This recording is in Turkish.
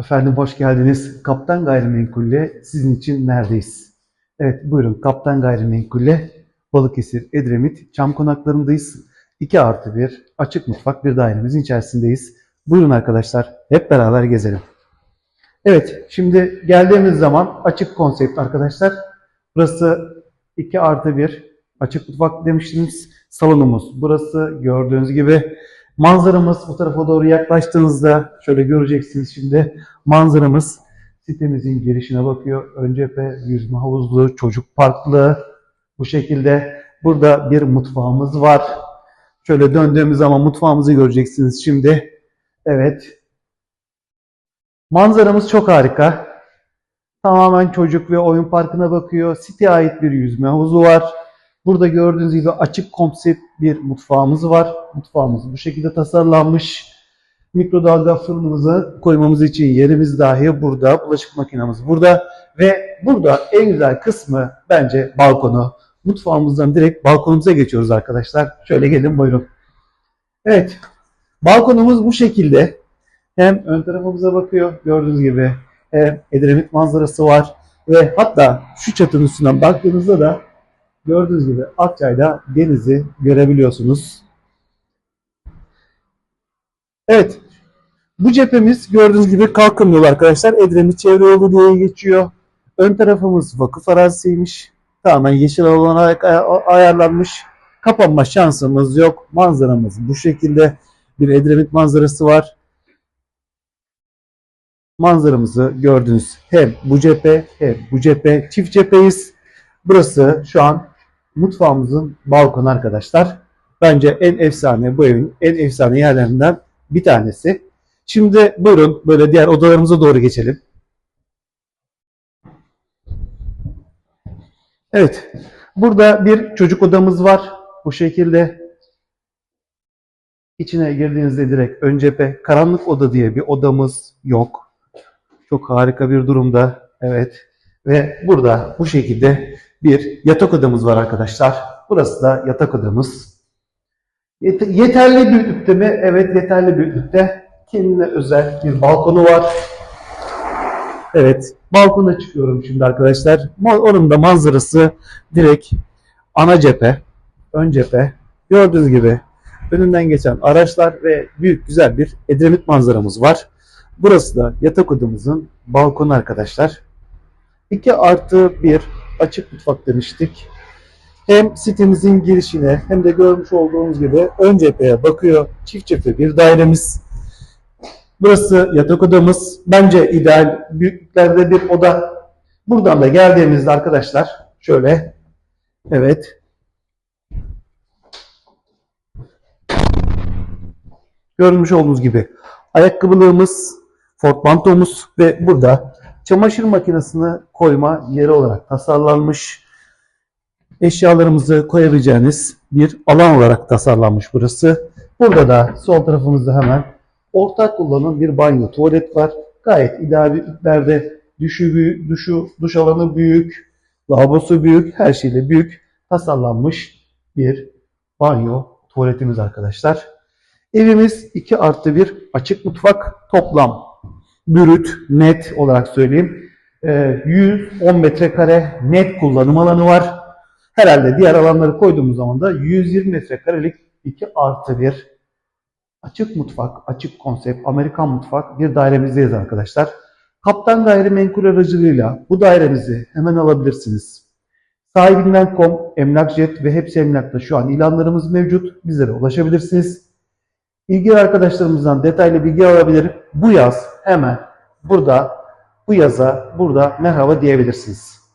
Efendim hoş geldiniz. Kaptan Gayrimenkul'le sizin için neredeyiz? Evet buyurun Kaptan Gayrimenkul'le Balıkesir, Edremit, Çam konaklarındayız. 2 artı 1 açık mutfak bir dairemizin içerisindeyiz. Buyurun arkadaşlar hep beraber gezelim. Evet şimdi geldiğimiz zaman açık konsept arkadaşlar. Burası 2 artı 1 açık mutfak demiştiniz. Salonumuz burası gördüğünüz gibi. Manzaramız bu tarafa doğru yaklaştığınızda şöyle göreceksiniz şimdi manzaramız sitemizin girişine bakıyor. Ön cephe, yüzme havuzlu, çocuk parklı bu şekilde. Burada bir mutfağımız var. Şöyle döndüğümüz zaman mutfağımızı göreceksiniz şimdi. Evet. Manzaramız çok harika. Tamamen çocuk ve oyun parkına bakıyor. Site ait bir yüzme havuzu var. Burada gördüğünüz gibi açık konsept bir mutfağımız var. Mutfağımız bu şekilde tasarlanmış. Mikrodalga fırınımızı koymamız için yerimiz dahi burada. Bulaşık makinamız burada. Ve burada en güzel kısmı bence balkonu. Mutfağımızdan direkt balkonumuza geçiyoruz arkadaşlar. Şöyle gelin buyurun. Evet. Balkonumuz bu şekilde. Hem ön tarafımıza bakıyor gördüğünüz gibi. Hem Edremit manzarası var. Ve hatta şu çatının üstünden baktığınızda da Gördüğünüz gibi Akçay'da denizi görebiliyorsunuz. Evet. Bu cephemiz gördüğünüz gibi kalkın yolu arkadaşlar. Edremit Çevre Yolu diye geçiyor. Ön tarafımız vakıf arazisiymiş. Tamamen yeşil alan ay- ay- ayarlanmış. Kapanma şansımız yok. Manzaramız bu şekilde. Bir Edremit manzarası var. Manzaramızı gördünüz. Hem bu cephe hem bu cephe. Çift cepheyiz. Burası şu an mutfağımızın balkonu arkadaşlar. Bence en efsane bu evin en efsane yerlerinden bir tanesi. Şimdi buyurun böyle diğer odalarımıza doğru geçelim. Evet. Burada bir çocuk odamız var. Bu şekilde. İçine girdiğinizde direkt ön cephe karanlık oda diye bir odamız yok. Çok harika bir durumda. Evet. Ve burada bu şekilde bir yatak odamız var arkadaşlar. Burası da yatak odamız. Yet- yeterli büyüklükte mi? Evet yeterli büyüklükte. Kendine özel bir balkonu var. Evet. Balkona çıkıyorum şimdi arkadaşlar. Onun da manzarası direkt ana cephe, ön cephe. Gördüğünüz gibi önünden geçen araçlar ve büyük güzel bir Edremit manzaramız var. Burası da yatak odamızın balkonu arkadaşlar. 2 artı 1 açık mutfak demiştik. Hem sitemizin girişine hem de görmüş olduğunuz gibi ön cepheye bakıyor. Çift cephe bir dairemiz. Burası yatak odamız. Bence ideal büyüklüklerde bir oda. Buradan da geldiğimizde arkadaşlar şöyle evet görmüş olduğunuz gibi ayakkabılığımız, portmantomuz ve burada çamaşır makinesini koyma yeri olarak tasarlanmış. Eşyalarımızı koyabileceğiniz bir alan olarak tasarlanmış burası. Burada da sol tarafımızda hemen ortak kullanım bir banyo, tuvalet var. Gayet ideal büyüklüklerde duşu, büyük, duşu, duş alanı büyük, lavabosu büyük, her şeyle büyük tasarlanmış bir banyo, tuvaletimiz arkadaşlar. Evimiz 2 artı 1 açık mutfak toplam bürüt net olarak söyleyeyim. Ee, 110 metrekare net kullanım alanı var. Herhalde diğer alanları koyduğumuz zaman da 120 metrekarelik 2 artı 1 açık mutfak, açık konsept, Amerikan mutfak bir dairemizdeyiz arkadaşlar. Kaptan Gayrimenkul aracılığıyla bu dairemizi hemen alabilirsiniz. Sahibinden.com, Emlakjet ve Hepsi Emlak'ta şu an ilanlarımız mevcut. Bizlere ulaşabilirsiniz. İlgili arkadaşlarımızdan detaylı bilgi alabilir. Bu yaz hemen burada bu yaza burada merhaba diyebilirsiniz.